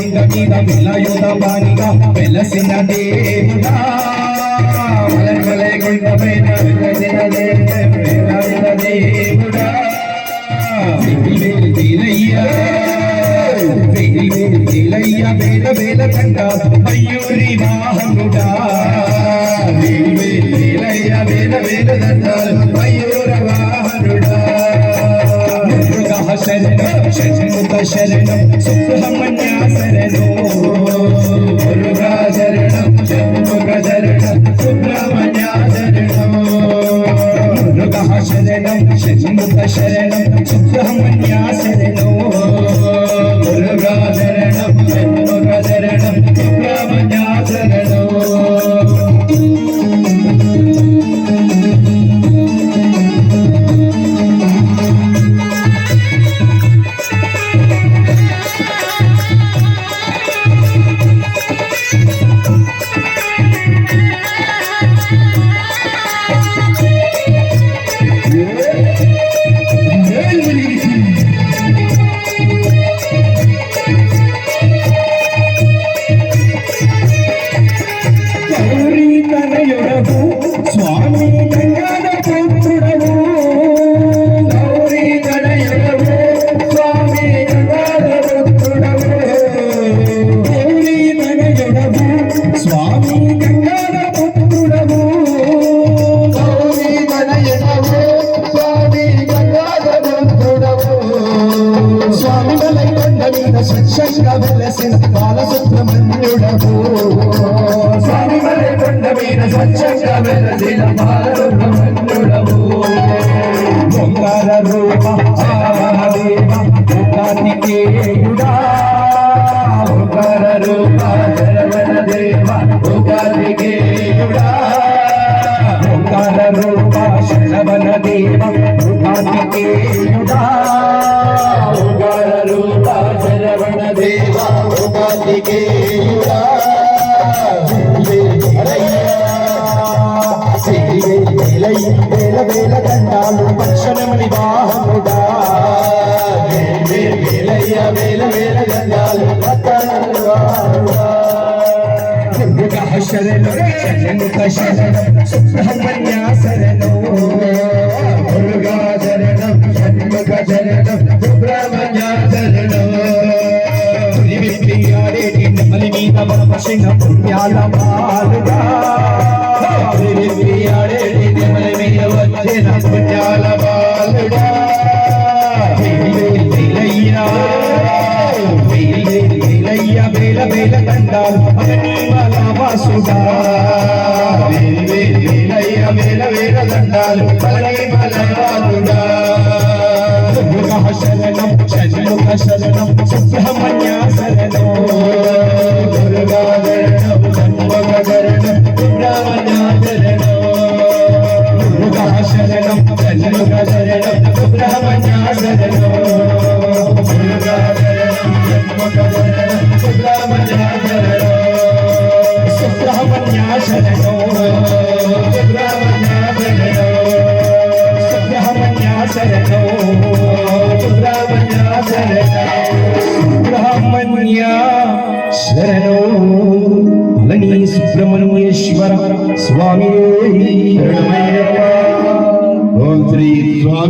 కొండ మీద విలయుధ బానిగా? వెలసిన దేవుడా. మలమలై కొండ మీద వెలసిన దేవుడా. దేవుడా. వేలి వేలయ్యా. వేల వేల కండ మయూరి వాహనుడా. శరణం షణ్ముఖ శరణం సుబ్రహ్మణ్య శరణం. మురుగా శరణం షణ్ముఖ శరణం సుబ్రహ్మణ్య శరణం. మురుగా శరణం షణ్ముఖ శరణం సుబ్రహ్మణ్య మీద స్వచ్ఛంగా వెలసిన బాలసుబ్రహ్మణ్యుడవు స్వామి వలై కొండ మీద స్వచ్ఛంగా వెలసిన బాలసుబ్రహ్మణ్యుడవు ఓంకార రూప ఓంకార రూప శరవణ దేవ కార్తికేయుడా ఓంకార రూప శరవణ దేవ కార్తికేయుడా వేల వేల దండాలు పక్షణమణి వాహముగా వేలయ్య వేల వేల దండాలు మురుగ శరణం సుబ్రహ్మణ్య మురుగా శరణం షణ్ముఖ శరణం సుబ్రహ్మణ్య శరణం నెమలి మీద పుణ్యాల బాలుగా వచ్చిన బాలుడా వేల వేల వేలయ్య వేల వేల దండాలు. శరణం షణ్ముఖ శరణం సుబ్రహ్మణ్య శరణం పళని సుబ్రహ్మణ్యేశ్వర స్వామి ఓం శ్రీ స్వామి